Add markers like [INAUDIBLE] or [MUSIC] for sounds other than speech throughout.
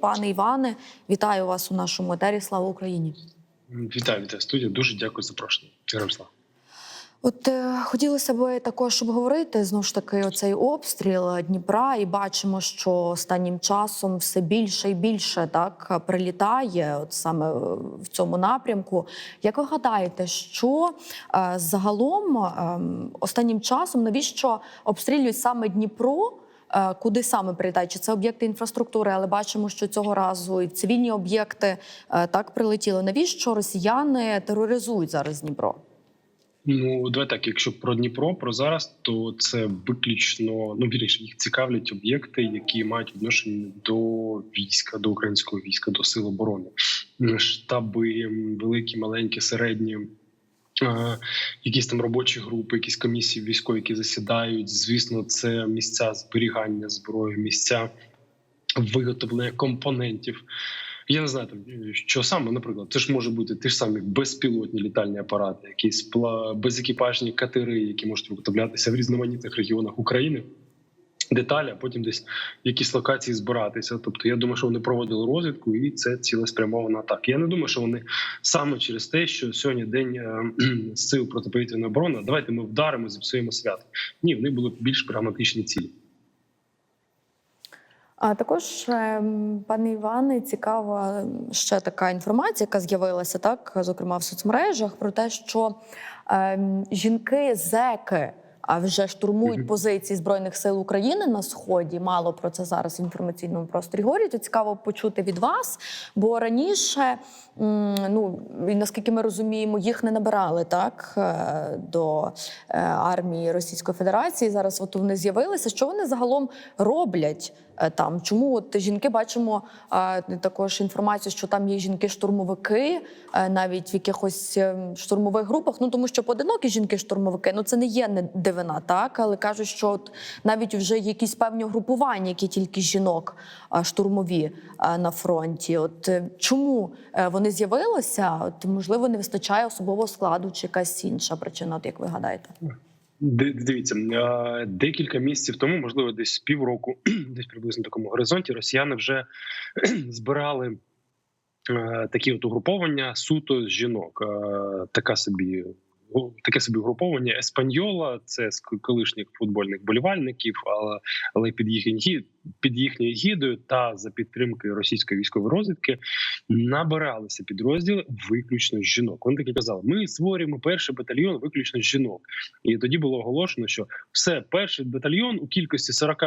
Пане Іване, вітаю вас у нашому етері. Слава Україні! Вітаю, вітаю студію. Дуже дякую за запрошення. Героям слава. От е, хотілося б також обговорити знову ж таки оцей обстріл Дніпра, і бачимо, що останнім часом все більше і більше так прилітає, от саме в цьому напрямку. Як ви гадаєте, що е, загалом е, останнім часом навіщо обстрілюють саме Дніпро? Е, Куди саме прилітають? Чи це об'єкти інфраструктури? Але бачимо, що цього разу і цивільні об'єкти е, так прилетіли. Навіщо росіяни тероризують зараз Дніпро? Ну, давай так. Якщо про Дніпро, про зараз, то це виключно ну вірніше, їх цікавлять об'єкти, які мають відношення до війська, до українського війська, до сил оборони, штаби, великі, маленькі, середні. Е, Якісь там робочі групи, якісь комісії військові, які засідають. Звісно, це місця зберігання зброї, місця виготовлення компонентів. Я не знаю, там, що саме, наприклад, це ж може бути ті ж самі безпілотні літальні апарати, якісь пла- безекіпажні катери, які можуть виготовлятися в різноманітних регіонах України. Деталі, а потім десь в якісь локації збиратися. Тобто, я думаю, що вони проводили розвідку, і це цілеспрямована атака. Я не думаю, що вони саме через те, що сьогодні день е, сил протиповітряної оборони. Давайте ми вдаримо, зіпсуємо свято. Ні, вони були більш прагматичні цілі. А також, ем, пане Іване, цікава ще така інформація, яка з'явилася так, зокрема в соцмережах, про те, що ем, жінки зеки а вже штурмують Мгм. позиції збройних сил України на сході. Мало про це зараз в інформаційному просторі говорять. То цікаво почути від вас. Бо раніше, ну і наскільки ми розуміємо, їх не набирали так е, до е, армії Російської Федерації. Зараз от вони з'явилися. Що вони загалом роблять? Е, Там чому от жінки бачимо також інформацію, що там є жінки-штурмовики, е, навіть в якихось е, штурмових групах. Ну тому що поодинокі жінки-штурмовики, ну це не є не дивина, так але кажуть, що от навіть вже якісь певні групування, які тільки жінок штурмові на фронті. От чому вони з'явилися? От можливо, не вистачає особового складу, чи якась інша причина, от як ви гадаєте? Ди- Дивіться, декілька місяців тому, можливо, десь півроку, [CLEARS THROAT] десь приблизно такому горизонті, росіяни вже [CLEARS THROAT] збирали е, такі от угруповання суто з жінок. Е, Така собі таке собі угруповання Еспаньола, це з колишніх футбольних болівальників, але, але під їх під їхньою гідою та за підтримки російської військової розвідки набиралися підрозділи виключно жінок. Вони таки казали: ми створюємо перший батальйон виключно жінок. І тоді було оголошено, що все, перший батальйон у кількості 40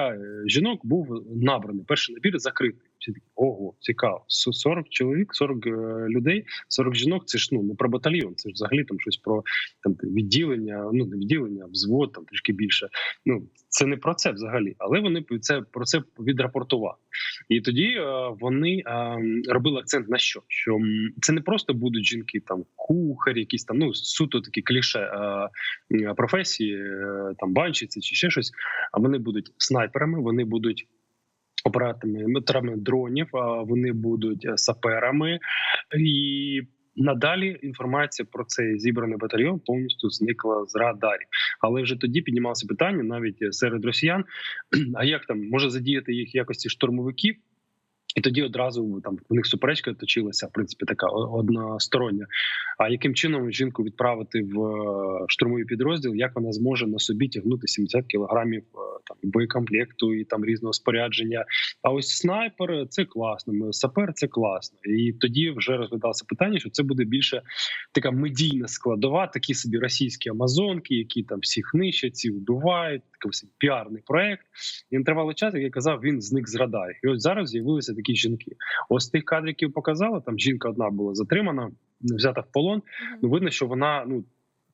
жінок був набраний. Перший набір закритий. Всі такі ого, цікаво. С- 40 чоловік, 40 е, людей, 40 жінок. Це ж ну не про батальйон. Це ж взагалі там щось про там відділення. Ну не відділення, а взвод там трішки більше. Ну це не про це взагалі, але вони це про це відрапортували. І тоді е, вони е, робили акцент на що? Що це не просто будуть жінки, там кухарі, якісь там ну суто такі кліше е, професії, там банщиці чи ще щось. А вони будуть снайперами, вони будуть. Операторами дронів, вони будуть саперами, і надалі інформація про цей зібраний батальйон повністю зникла з радарів. Але вже тоді піднімалося питання навіть серед росіян: [CLEARS THROAT] а як там може задіяти їх якості штурмовиків? І тоді одразу там в них суперечка точилася, в принципі, така одностороння. А яким чином жінку відправити в е, штурмовий підрозділ? Як вона зможе на собі тягнути 70 кілограмів е, там боєкомплекту і там різного спорядження? А ось снайпер це класно. Сапер це класно. І тоді вже розглядалося питання, що це буде більше така медійна складова, такі собі російські амазонки, які там всіх нищать, всіх вбивають. Такий піарний проект. І на тривалий час, як я казав, він зник з радарів. І ось зараз з'явилися такі жінки. Ось тих кадрів, які показали, там жінка одна була затримана, взята в полон. Ну видно, що вона ну.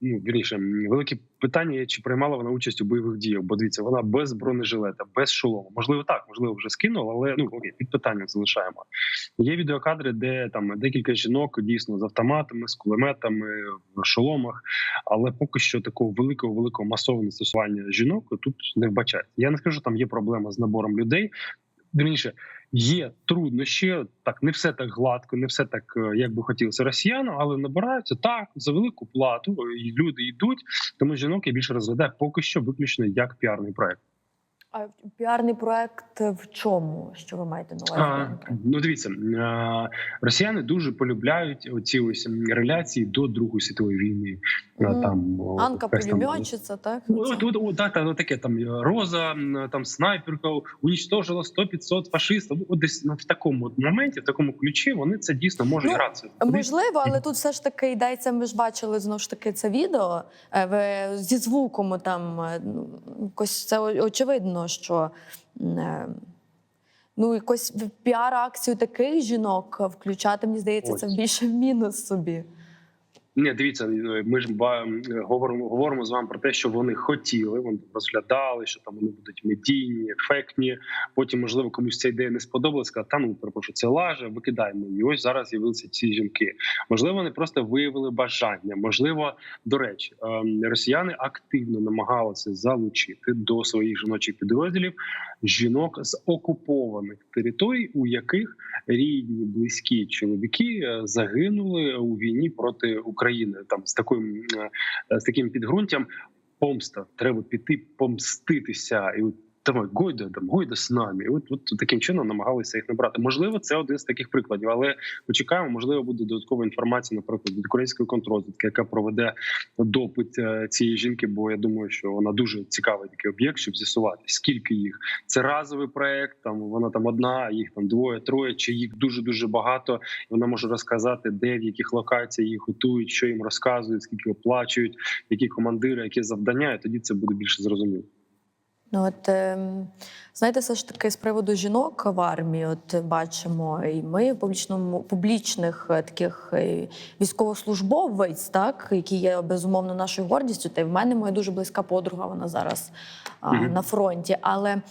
Ну, вірніше, велике питання, є, чи приймала вона участь у бойових діях. Бо дивіться, вона без бронежилета, без шолому. Можливо, так, можливо, вже скинула, але ну окей, під питанням залишаємо. Є відеокадри, де там декілька жінок дійсно з автоматами, з кулеметами, в шоломах, але поки що такого великого великого масового застосування жінок тут не вбачається. Я не скажу, там є проблема з набором людей. Вірніше, є труднощі, так не все так гладко, не все так, е, як би хотілося росіянам, але набираються так за велику плату. І люди йдуть, тому жінок я більше розглядаю поки що виключно як піарний проект. А піарний проект в чому? Що ви маєте на увазі? А, ну дивіться, а, росіяни дуже полюбляють оці ось реляції до Другої світової війни. Мгм. Там Анка якась так? Ну, От, от, от, так, так, таке там е, роза, там снайперка унічтожила 100-500 фашистів. От десь в такому от моменті, в такому ключі, вони це дійсно можуть Ну, гратися. Можливо, але тут все ж таки йдеться. Ми ж бачили знову ж таки це відео е, ви- зі звуком. Там ну, якось це о- очевидно, що е, ну якось в піар-акцію таких жінок включати, мені здається, це більше в мінус собі. Ні, дивіться, ми ж говоримо, говоримо з вами про те, що вони хотіли, вони розглядали, що там вони будуть медійні, ефектні. Потім, можливо, комусь ця ідея не сподобалась, сказали, та ну перепрошую, це лаже, викидаємо. І ось зараз з'явилися ці жінки. Можливо, вони просто виявили бажання. Можливо, до речі, ем, росіяни активно намагалися залучити до своїх жіночих підрозділів жінок з окупованих територій, у яких рідні, близькі чоловіки е, загинули у війні проти України. Там з таким е, з таким підґрунтям помста. Треба піти помститися. І от давай гойда, там гойда з нами. От, от таким чином намагалися їх набрати. Можливо, це один з таких прикладів, але почекаємо. Можливо, буде додаткова інформація, наприклад, від української контрозвідки, яка проведе допит е, цієї жінки. Бо я думаю, що вона дуже цікавий такий об'єкт, щоб з'ясувати, скільки їх це разовий проект. Там вона там одна, їх там двоє, троє, чи їх дуже дуже багато. І вона може розказати, де в яких локаціях їх готують, що їм розказують, скільки оплачують, які командири, які завдання. І тоді це буде більше зрозуміло. Ну от ем, знаєте, все ж таки з приводу жінок в армії, от бачимо, і ми в публічному публічних е, таких е, військовослужбовець, так які є безумовно нашою гордістю. Та й в мене моя дуже близька подруга. Вона зараз а, Мгм. на фронті. Але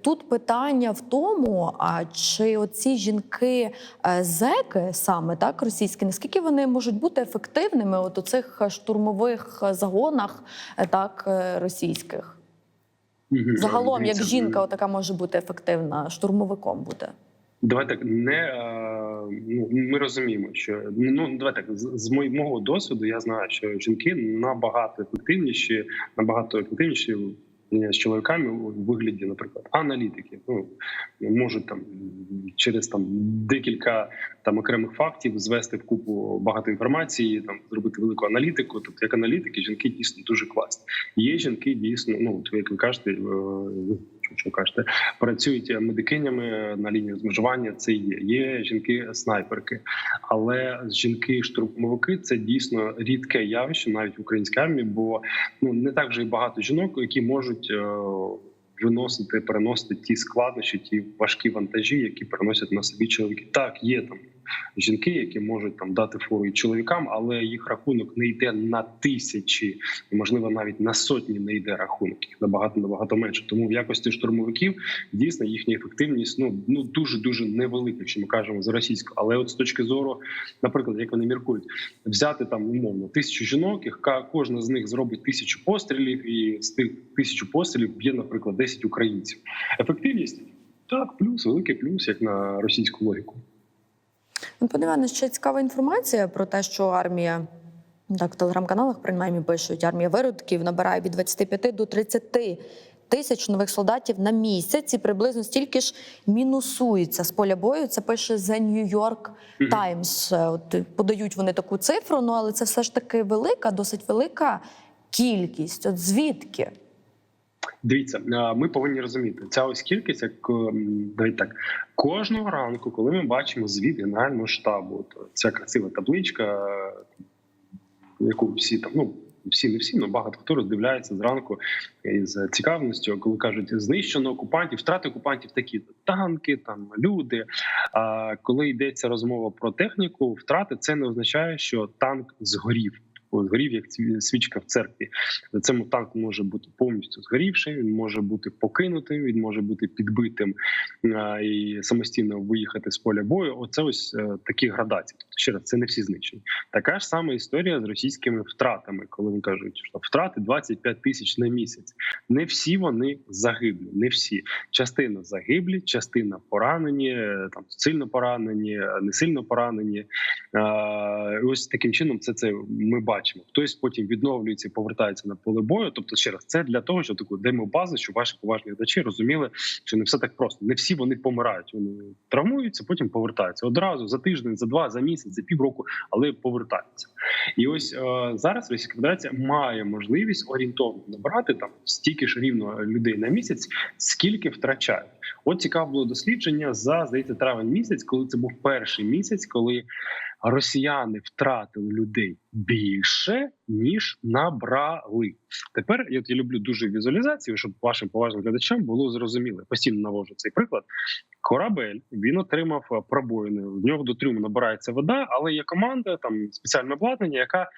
тут питання в тому, а чи оці жінки е, зеки саме так російські, наскільки вони можуть бути ефективними от у цих штурмових загонах, так російських? Загалом, як жінка, така може бути ефективна, штурмовиком буде. Давай так не е, ну ми розуміємо, що ну давай так з, з мого досвіду. Я знаю, що жінки набагато ефективніші, набагато ефективніші з чоловіками у вигляді, наприклад, аналітики. Ну можуть там через там декілька там окремих фактів звести в купу багато інформації, там зробити велику аналітику. Тобто, як аналітики, жінки дійсно дуже класні. Є жінки дійсно, ну як ви кажете, е, що- кажете, працюють медикинями на лінії розмежування. Це є. Є жінки-снайперки, але жінки-штурмовики це дійсно рідке явище навіть в українській армії, бо ну не так вже й багато жінок, які можуть. е, Виносити, переносити ті складнощі, ті важкі вантажі, які переносять на собі чоловіки. Так, є там жінки, які можуть там дати фору і чоловікам, але їх рахунок не йде на тисячі, можливо навіть на сотні не йде рахунок. Їх набагато набагато менше. Тому в якості штурмовиків дійсно їхня ефективність ну ну дуже дуже невелика, якщо ми кажемо за російську. Але от з точки зору, наприклад, як вони міркують, взяти там умовно тисячу жінок, яка кожна з них зробить тисячу пострілів, і з тих тисячу пострілів б'є, наприклад, 10 українців. Ефективність так, плюс, великий плюс, як на російську логіку. Ну, пане ще цікава інформація про те, що армія. Так, в телеграм-каналах принаймні пишуть, армія виродків набирає від 25 до 30 тисяч нових солдатів на місяць і приблизно стільки ж мінусується з поля бою. Це пише The New York Times. От е, подають вони таку цифру, ну але це все ж таки велика, досить велика кількість. От звідки? Дивіться, ми повинні розуміти ця ось кількість, як ем, давайте так кожного ранку, коли ми бачимо звіт генерального штабу, то ця красива табличка, е, яку всі там ну. Всі не всі, але багато хто роздивляється зранку із цікавністю, коли кажуть, знищено окупантів, втрати окупантів такі танки, там люди. А коли йдеться розмова про техніку, втрати це не означає, що танк згорів. Згорів як свічка в церкві. Цьому танк може бути повністю згорівший, він може бути покинутим, він може бути підбитим і самостійно виїхати з поля бою. Оце ось е, такі градації. Тобто, ще раз, це не всі знищені. Така ж сама історія з російськими втратами, коли вони кажуть, що втрати 25 тисяч на місяць. Не всі вони загиблі, не всі. Частина загиблі, частина поранені, е, там сильно поранені, е, не сильно поранені. Ось таким чином це це ми бачимо. Бачимо. Хтось потім відновлюється повертається на поле бою. Тобто, ще раз, це для того, щоб таку демобазу, щоб ваші поважні глядачі розуміли, що не все так просто. Не всі вони помирають. Вони травмуються, потім повертаються одразу за тиждень, за два, за місяць, за півроку, але повертаються. І ось е, зараз Російська Федерація має можливість орієнтовно набрати там стільки ж рівно людей на місяць, скільки втрачають. От цікаве було дослідження за здається травень місяць, коли це був перший місяць, коли росіяни втратили людей більше ніж набрали. Тепер я, я люблю дуже візуалізацію, щоб вашим поважним глядачам було зрозуміло. Постійно навожу цей приклад. Корабель він отримав е, пробоїни. В нього до трюму набирається вода, але є команда, там спеціальне обладнання, яка е,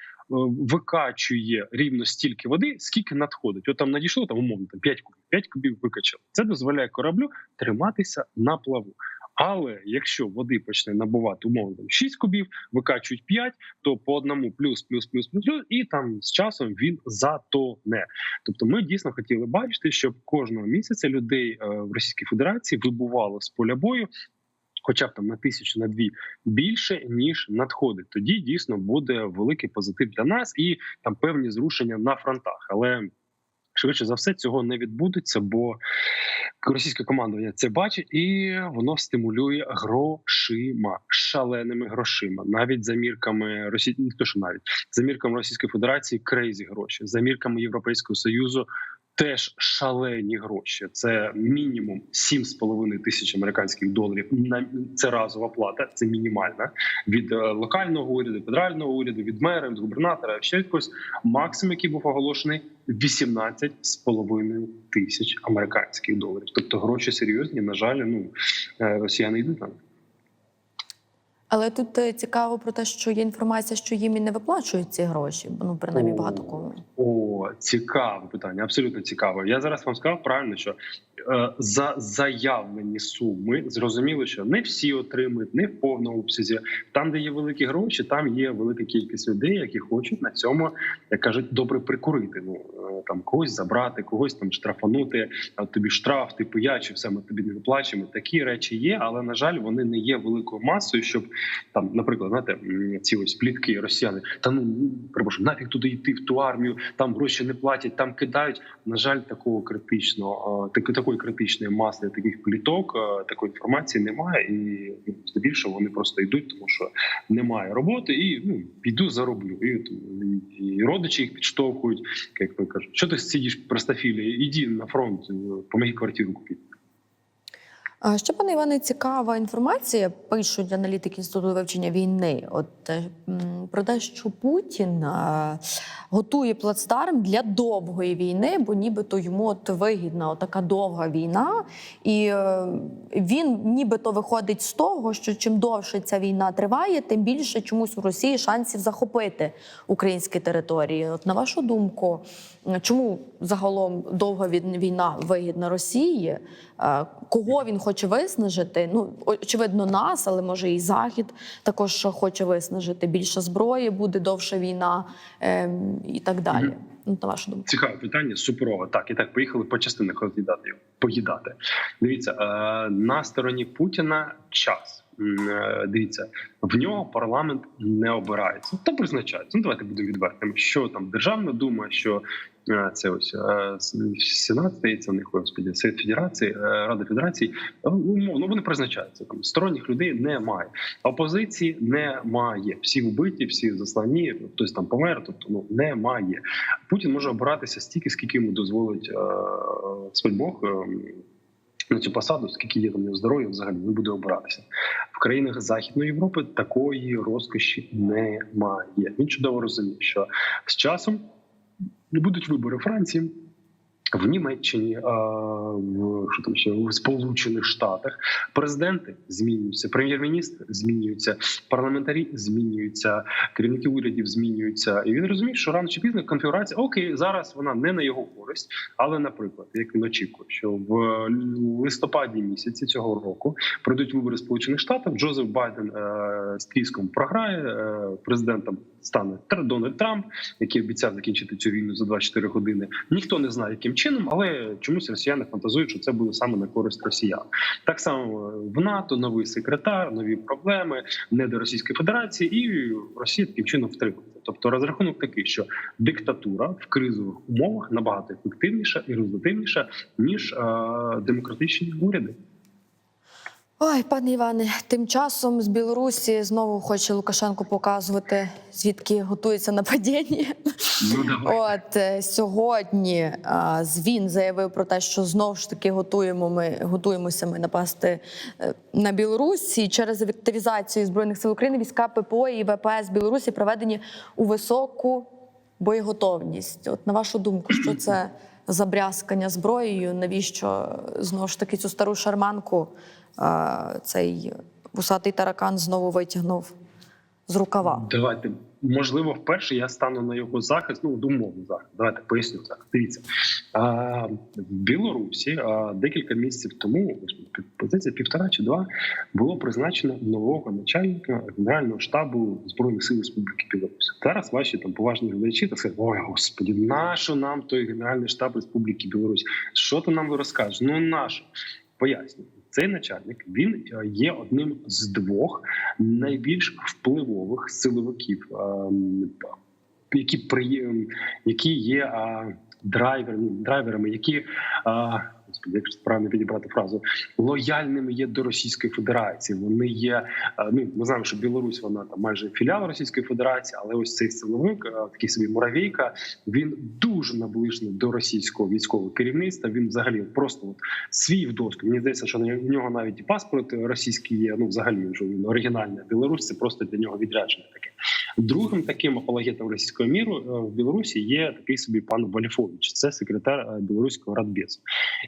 викачує рівно стільки води, скільки надходить. От там надійшло там умовно там 5 кубів, 5 кубів викачали. Це дозволяє кораблю триматися на плаву. Але якщо води почне набувати умовно там 6 кубів, викачують 5, то по одному плюс, плюс, плюс, плюс, плюс, і там з часом він затоне. Тобто, ми дійсно хотіли бачити, щоб кожного місяця людей е, в Російській Федерації вибувало з поля бою. Хоча б там на тисячу на дві більше ніж надходить, тоді дійсно буде великий позитив для нас і там певні зрушення на фронтах. Але швидше за все цього не відбудеться, бо російське командування це бачить і воно стимулює грошима, шаленими грошима, навіть за мірками Росії, не що навіть за мірками Російської Федерації крейзі гроші, за мірками Європейського союзу. Теж шалені гроші. Це мінімум 7,5 тисяч американських доларів. На це разова плата, це мінімальна від е, локального уряду, федерального уряду, від мера, від губернатора. Ще якось максимум, який був оголошений, 18,5 тисяч американських доларів. Тобто гроші серйозні. На жаль, ну е, росіяни йдуть них. Але тут е, цікаво про те, що є інформація, що їм і не виплачують ці гроші. Ну, принаймні, О. багато кому. О, цікаве питання, абсолютно цікаве. Я зараз вам сказав правильно, що е, за заявлені суми зрозуміло, що не всі отримують, не в повному обсязі. Там, де є великі гроші, там є велика кількість людей, які хочуть на цьому, як кажуть, добре прикурити. Ну е, там когось забрати, когось там штрафанути. А тобі штраф, типу я чи все ми тобі не виплачуємо. Такі речі є, але на жаль, вони не є великою масою, щоб там, наприклад, знаєте, ці ось плітки росіяни. Та ну перепрошую, нафіг туди йти в ту армію, там гроші не платять, там кидають. На жаль, такого критичного, е, так, такої критичної маси таких пліток, е, такої інформації немає, і ну, здебільшого вони просто йдуть, тому що немає роботи, і ну піду зароблю. І, і, і родичі їх підштовхують, як ви кажуть, що ти сидиш простофілі, іди на фронт, е, помоги квартиру купити. Ще, пане Іване, цікава інформація. Пишуть аналітики інституту вивчення війни. От е, про те, що Путін готує плацдарм для довгої війни, бо нібито йому от вигідна така довга війна, і е, він нібито виходить з того, що чим довше ця війна триває, тим більше чомусь у Росії шансів захопити українські території. От на вашу думку, чому загалом довга війна вигідна Росії? Е, Кого він хоче виснажити? Ну очевидно, нас, але може і захід також хоче виснажити. Більше зброї буде довша війна ем, і так далі. Ну, на вашу думку. Цікаве питання, суперове. Так, і так поїхали по частинах його, поїдати. Дивіться, е, на стороні Путіна час. Е, Дивіться, в нього парламент не обирається та призначається. Ну давайте будемо відвертими. Що там Державна дума, що це ось Сенат здається, в них господі, Федерації, е, Рада Федерації. е, Умовно вони призначаються. Там сторонніх людей немає. Опозиції немає. Всі вбиті, всі заслані, хтось там помер. Тобто ну немає. Путін може обиратися стільки, скільки йому дозволить е, Господь Бог. е, на цю посаду, скільки є там здоров'я, взагалі не буде обиратися в країнах Західної Європи. Такої розкоші немає. Він чудово розуміє, що з часом будуть вибори Франції. В Німеччині, в що там ще в Сполучених Штатах президенти змінюються, прем'єр-міністр змінюються, парламентарі змінюються, керівники урядів змінюються. І він розуміє, що рано чи пізно конфігурація окей, зараз вона не на його користь, але, наприклад, як він очікує, що в листопаді місяці цього року пройдуть вибори Сполучених Штатів. Джозеф Байден е, з тріском програє е, президентом стане Дональд Трамп, який обіцяв закінчити цю війну за 24 години. Ніхто не знає, яким чином, але чомусь росіяни фантазують, що це буде саме на користь росіян. Так само в НАТО новий секретар, нові проблеми не до Російської Федерації, і Росія таким чином втримується. Тобто розрахунок такий, що диктатура в кризових умовах набагато ефективніша і результативніша ніж е, демократичні уряди. Ой, пане Іване, тим часом з Білорусі знову хоче Лукашенко показувати, звідки готується нападіння. Ну давай. От е, сьогодні а, з- він заявив про те, що знову ж таки готуємо ми готуємося ми напасти е, на Білорусь. І через ефективізацію збройних сил України війська ППО і ВПС Білорусі проведені у високу боєготовність. От на вашу думку, що [CLEARS THROAT] це за брязкання зброєю? Навіщо знову ж таки цю стару шарманку цей вусатий таракан знову витягнув з рукава? Давайте можливо, вперше я стану на його захист. Ну умовний захист. Давайте поясню так. Дивіться а, в Білорусі а, декілька місяців тому, позиція півтора чи два, було призначено нового начальника генерального штабу збройних сил Республіки Білорусь. Зараз ваші там поважні глядачі та скажуть, ой, господі, нащо нам той генеральний штаб Республіки Білорусь? Що ти нам розкажеш? Ну нащо? Пояснюю. Цей начальник він е, є одним з двох найбільш впливових силовиків, ем, які при які є а, драйверами, драйверами, які а, господи, як ж правильно підібрати фразу, лояльними є до Російської Федерації. Вони є ну ми знаємо, що Білорусь вона там майже філіал Російської Федерації, але ось цей силовик, такий собі муравейка, він дуже наближений до російського військового керівництва. Він взагалі просто от свій вдоступ. Мені здається, що на нього навіть і паспорт російський є. Ну взагалі що він оригінальний Білорусь. Це просто для нього відрядження таке. Другим таким апологетом російського міру е, в Білорусі є такий собі пан Вольфович. Це секретар е, білоруського радбезу.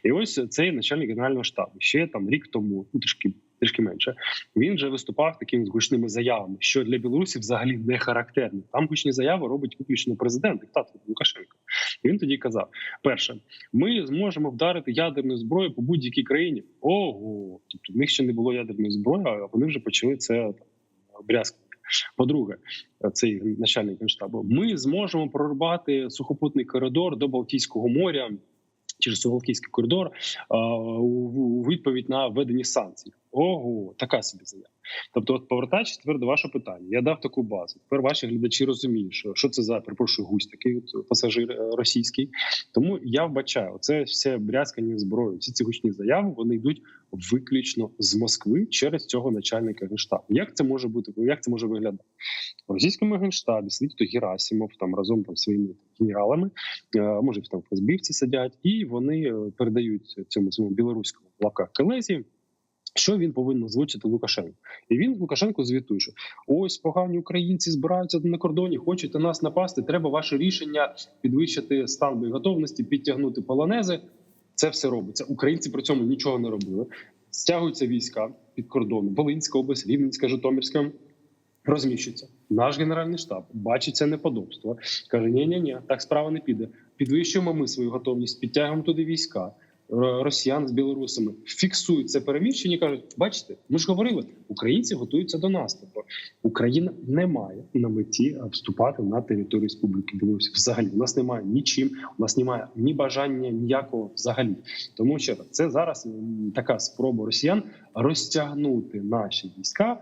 І ось цей начальник генерального штабу ще там рік тому, ну трішки трішки менше. Він вже виступав такими гучними заявами, що для Білорусі взагалі не характерно. Там гучні заяви робить виключно президент, диктатор Лукашенко. І він тоді казав: перше, ми зможемо вдарити ядерною зброєю по будь-якій країні. Ого, тобто в них ще не було ядерної зброї, а вони вже почали це там. По-друге, цей начальник генштабу, ми зможемо прорвати сухопутний коридор до Балтійського моря через Сувалкійський коридор у відповідь на введені санкцій. Ого, така собі заява. Тобто, от повертаючись тепер до вашого питання, я дав таку базу. Тепер ваші глядачі розуміють, що що це за перепрошую гусь, такий от пасажир російський. Тому я вбачаю, це все брязкання зброї. Всі ці гучні заяви вони йдуть виключно з Москви через цього начальника генштабу. Як це може бути? Як це може виглядати в російському генштабі? Сидить то Герасимов там разом там своїми генералами, може там ФСБівці сидять, і вони передають цьому своєму білоруському в лапках колезі. Що він повинен озвучити Лукашенко? І він Лукашенко звітує, що ось погані українці збираються на кордоні, хочуть на нас напасти. Треба ваше рішення підвищити стан боєготовності, підтягнути полонези. Це все робиться. Українці при цьому нічого не робили. Стягуються війська під кордоном. Волинська область, Рівненська, Житомирська розміщується. Наш генеральний штаб бачить це неподобство. каже: ні ні ні так справа не піде. Підвищуємо ми свою готовність, підтягуємо туди війська. Росіян з білорусами фіксують це переміщення. кажуть: бачите, ми ж говорили, українці готуються до наступу. Україна не має на меті вступати на територію Республіки Білорусь. Взагалі у нас немає нічим. У нас немає ні бажання ніякого взагалі. Тому що це зараз така спроба росіян розтягнути наші війська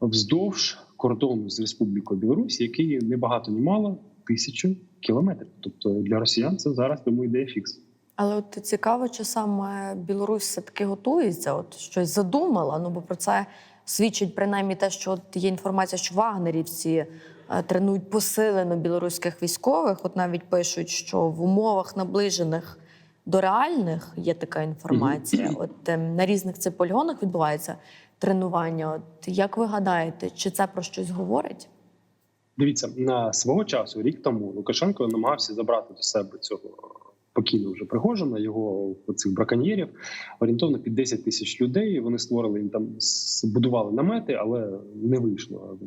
вздовж кордону з Республікою Білорусь, який не багато ні мало тисячу кілометрів. Тобто для росіян це зараз тому йде фікс. Але от цікаво, чи саме Білорусь все таки готується, от щось задумала. Ну бо про це свідчить принаймні те, що от є інформація, що вагнерівці е, тренують посилено білоруських військових. От навіть пишуть, що в умовах наближених до реальних є така інформація. От ем, на різних цих полігонах відбувається тренування. От як ви гадаєте, чи це про щось говорить? Дивіться на свого часу, рік тому Лукашенко намагався забрати до себе цього покійно вже Пригожина, його цих браконьєрів орієнтовно під 10 тисяч людей. Вони створили їм там будували намети, але не вийшло.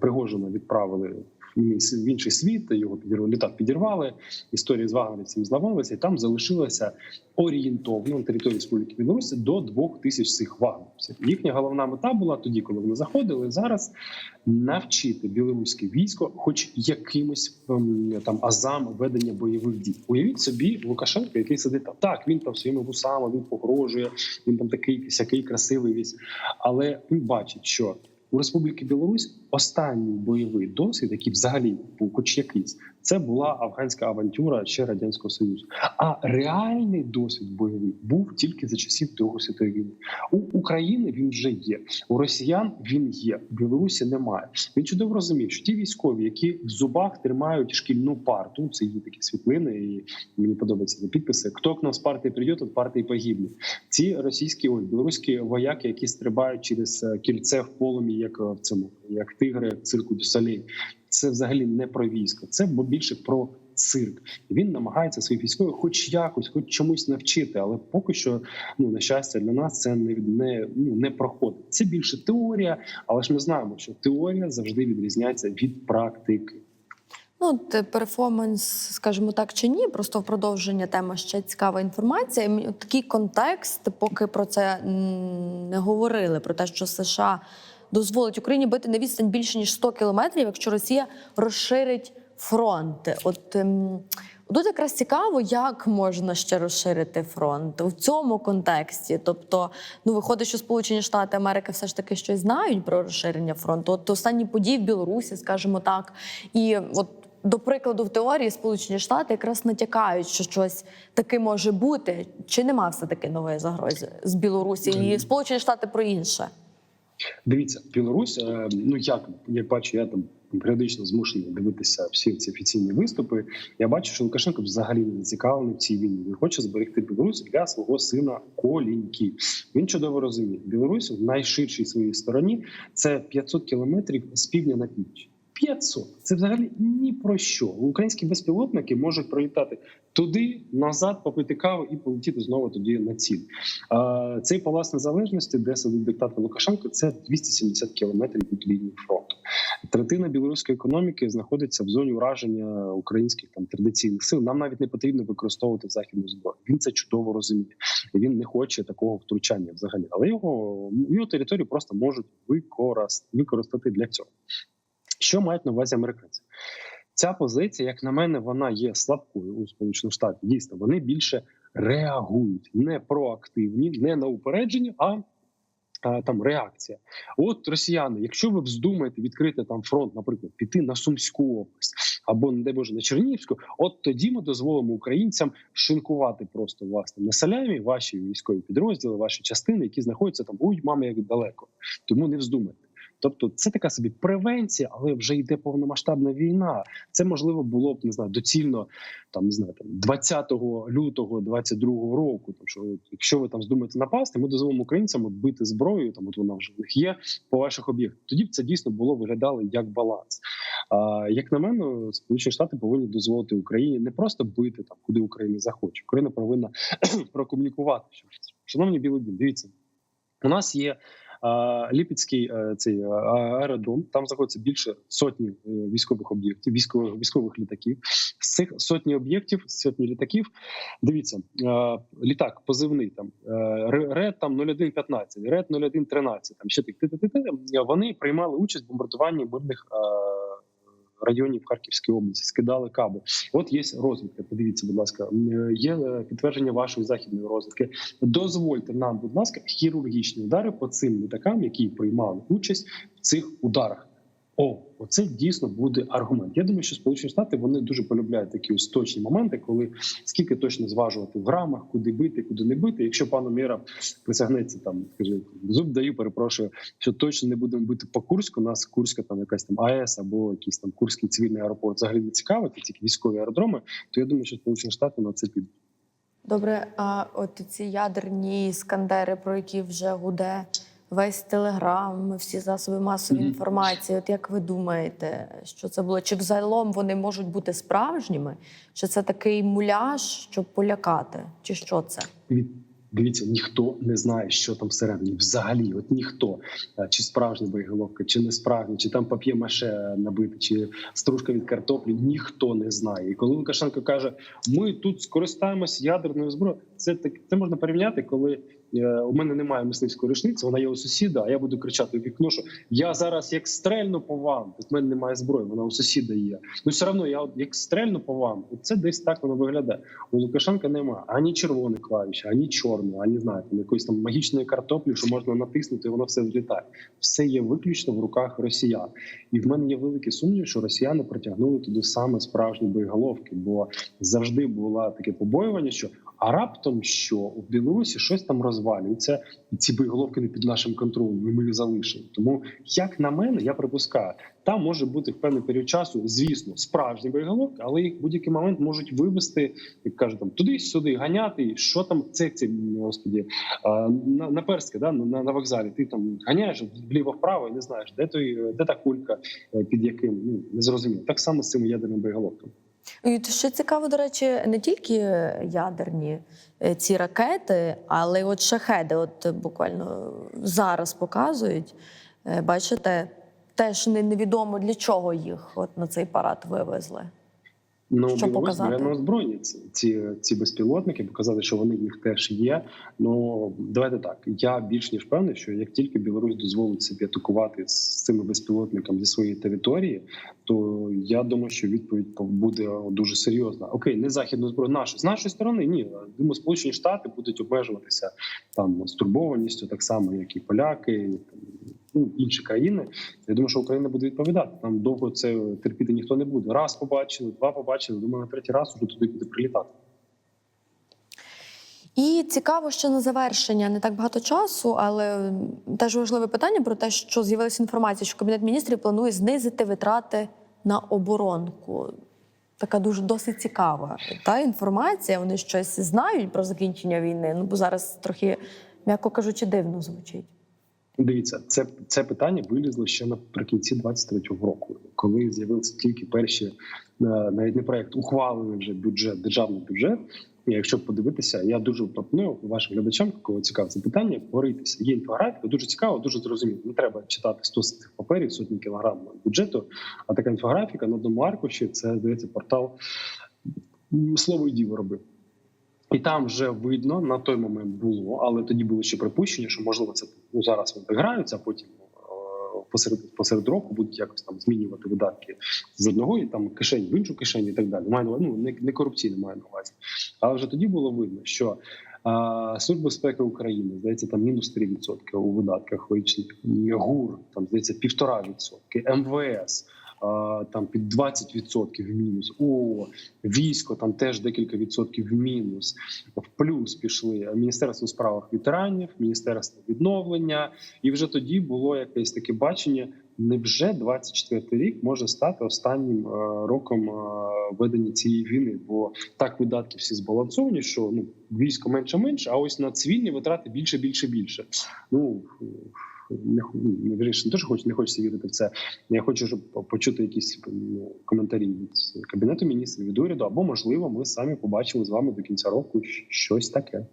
Пригожина відправили в інший світ. Його підірвали, літак підірвали. Історія з вагнерівцями зламалася, і там залишилося орієнтовно на території Республіки Білорусь до двох тисяч цих вагнерівців. Їхня головна мета була тоді, коли вони заходили. Зараз навчити білоруське військо, хоч якимось ем, там азам ведення бойових дій. Уявіть собі Лукашенка, який сидить там. Так, він там своїми вусами він погрожує. Він там такий сякий красивий весь, але він бачить, що у Республіки Білорусь останній бойовий досвід, який взагалі був хоч якийсь, це була афганська авантюра ще радянського союзу. А реальний досвід бойовий був тільки за часів Другої світової війни. У України він вже є. У росіян він є. В Білорусі немає. Він чудово розуміє, що ті військові, які в зубах тримають шкільну парту, це є такі світлини, і мені подобаються ці підписи. Хто к нам з партії прийде, от партії погибне. Ці російські ой, білоруські вояки, які стрибають через е, кільце в полумі, як е, в цьому, як тигри в цирку Дюсалей. Це взагалі не про військо, це більше про цирк. Він намагається своїх військових, хоч якось, хоч чомусь навчити, але поки що, ну на щастя, для нас це не не, ну, не проходить. Це більше теорія, але ж ми знаємо, що теорія завжди відрізняється від практики. Ну, е, перформанс, скажімо так, чи ні, просто в продовження теми ще цікава інформація. Такий контекст, поки про це не говорили, про те, що США дозволить Україні бити на відстань більше ніж 100 кілометрів, якщо Росія розширить фронти. От ем, тут якраз цікаво, як можна ще розширити фронт у цьому контексті. Тобто, ну виходить, що Сполучені Штати Америки все ж таки щось знають про розширення фронту. От останні події в Білорусі, скажімо так, і от. До прикладу, в теорії Сполучені Штати якраз натякають, що щось таке може бути. Чи нема все таки нової загрози з Білорусі? І Сполучені Штати про інше. Дивіться, Білорусь, е, ну як я бачу, я там періодично змушений дивитися всі ці офіційні виступи. Я бачу, що Лукашенко взагалі не зацікавлений в цій війні. Він хоче зберегти Білорусь для свого сина Коліньки. Він чудово розуміє, Білорусь в найширшій своїй стороні це 500 кілометрів з півдня на північ. 500. Це взагалі ні про що. Українські безпілотники можуть пролітати туди, назад, попити каву і полетіти знову тоді на ціль. Цей палац незалежності, де сидить диктатор Лукашенко, це 270 кілометрів від лінії фронту. Третина білоруської економіки знаходиться в зоні ураження українських там традиційних сил. Нам навіть не потрібно використовувати західну зброю. Він це чудово розуміє. Він не хоче такого втручання взагалі, але його його територію просто можуть використати для цього. Що мають на увазі американці? Ця позиція, як на мене, вона є слабкою у Сполучених Штатах. Дійсно, вони більше реагують не проактивні, не на упередження, а, там реакція. От росіяни, якщо ви вздумаєте відкрити там фронт, наприклад, піти на Сумську область або не дай Боже на Чернігівську, от тоді ми дозволимо українцям шинкувати просто там на салямі, ваші військові підрозділи, ваші частини, які знаходяться там ой, мами, як далеко. Тому не вздумайте. Тобто це така собі превенція, але вже йде повномасштабна війна. Це можливо було б не знаю, доцільно там не знаю, там 20 лютого 22 року. Тому що якщо ви там здумаєте напасти, ми дозволимо українцям от бити зброю. Там от вона вже в них є по ваших об'єктах. Тоді б це дійсно було виглядало як баланс. А як на мене, Сполучені Штати повинні дозволити Україні не просто бити там, куди Україна захоче. Україна повинна [CLEARS THROAT] прокомунікувати. Шановні білий дивіться, у нас є. Ліпецький е, цей е, аеродром. Там знаходиться більше сотні е, військових об'єктів, військових військових літаків. З цих сотні об'єктів, сотні літаків. Дивіться, літак позивний там РЕД там 0115, РЕД 0113, Там ще тих вони приймали участь в бомбардуванні мирних. Районів Харківської області скидали каби. От є розвідка. Подивіться, будь ласка, є підтвердження вашої західної розвідки. Дозвольте нам, будь ласка, хірургічні удари по цим літакам, які приймали участь в цих ударах. О, оце дійсно буде аргумент. Я думаю, що Сполучені Штати вони дуже полюбляють такі ось точні моменти, коли скільки точно зважувати в грамах, куди бити, куди не бити. Якщо пану Міра присягнеться там, скажи зуб даю, перепрошую, що точно не будемо бити по Курську. Нас Курська там якась там АЕС або якийсь там Курський цивільний аеропорт взагалі не цікавить, тільки військові аеродроми. То я думаю, що Сполучені Штати на це підуть. Добре, а от ці ядерні скандери, про які вже гуде весь телеграм, всі засоби масової інформації. От як ви думаєте, що це було? Чи взагалом вони можуть бути справжніми? Чи це такий муляж, щоб полякати? Чи що це? Дивіться, ніхто не знає, що там всередині. Взагалі, от ніхто чи справжня боєголовка, чи не справжня, чи там пап'є-маше набити, чи стружка від картоплі. Ніхто не знає. І коли Лукашенко каже, ми тут скористаємось ядерною зброєю, це так це можна порівняти, коли. Е, У мене немає мисливської рушниці, вона є у сусіда. А я буду кричати у вікно, що я зараз як стрельну по вам. Тут мене немає зброї, вона у сусіда є. Ну все одно я як стрельну по вам. Це десь так воно виглядає. У Лукашенка немає ані червоної клавіші, ані чорної, ані знаєте, якоїсь там магічної картоплі, що можна натиснути, і воно все злітає. Все є виключно в руках росіян. І в мене є великий сумнів, що росіяни притягнули туди саме справжні боєголовки, бо завжди було таке побоювання, що а раптом що в Білорусі щось там розвалюється, і ці боєголовки не під нашим контролем. і Ми їх залишимо. Тому, як на мене, я припускаю, там може бути в певний період часу, звісно, справжні боєголовки, але їх в будь-який момент можуть вивести, як кажуть, там туди-сюди ганяти. Що там це ці господі на, на перське, да на, на вокзалі. Ти там ганяєш вліво-вправо і не знаєш, де той де та кулька, е, під яким ну не зрозуміло. Так само з цими ядерними боєголовками. І ще цікаво, до речі, не тільки ядерні е, ці ракети, але от шахеди. От буквально зараз показують. Е, Бачите, теж невідомо для чого їх от на цей парад вивезли. Ну, Що показати? бере на озброєння ці, ці, ці безпілотники, показати, що вони в них теж є. Ну давайте так. Я більш ніж певний, що як тільки Білорусь дозволить собі атакувати з цими безпілотниками зі своєї території, то я думаю, що відповідь буде дуже серйозна. Окей, не західну зброю, нашу з нашої сторони. Ні, думаю, сполучені штати будуть обмежуватися там стурбованістю, так само як і поляки, і, там, ну інші країни. Я думаю, що Україна буде відповідати. Там довго це терпіти ніхто не буде. Раз побачили, два побачили. Думаю, на третій раз уже туди буде прилітати. І цікаво, що на завершення не так багато часу, але теж важливе питання про те, що з'явилася інформація, що кабінет міністрів планує знизити витрати на оборонку. Така дуже досить цікава та інформація. Вони щось знають про закінчення війни. Ну бо зараз трохи, м'яко кажучи, дивно звучить. Дивіться, це це питання вилізло ще наприкінці 23-го року, коли з'явилися тільки перші е, навіть не проект, ухвалений вже бюджет, державний бюджет. І якщо подивитися, я дуже пропоную вашим глядачам, кого цікаве це питання, поритися. Є інфографіка, дуже цікаво, дуже зрозуміло. Не треба читати 100 цих паперів, сотні кілограм бюджету. А така інфографіка на одному аркуші це здається портал слово і діво робив. І там вже видно на той момент було, але тоді було ще припущення, що можливо це ну зараз вони граються, а потім е, посеред посеред року будуть якось там змінювати видатки з одного і там кишені в іншу кишеню і так далі. Маю ну не, не корупційно маю на увазі. Але вже тоді було видно, що а, Служба безпеки України здається там мінус 3% у видатках вичних ГУР, там здається півтора відсотки, МВС. Там під 20% в мінус. О, військо там теж декілька відсотків в мінус. В плюс пішли Міністерство у справах ветеранів, Міністерство відновлення, і вже тоді було якесь таке бачення. Невже 24 рік може стати останнім е, роком е, ведення цієї війни? Бо так видатки всі збалансовані, що ну військо менше менше, а ось на цивільні витрати більше, більше, більше. Ну не вірніше, не те, хочу, не хочеться вірити в це. Я хочу щоб почути якісь ну, коментарі від кабінету міністрів від уряду, або можливо, ми самі побачили з вами до кінця року щось таке.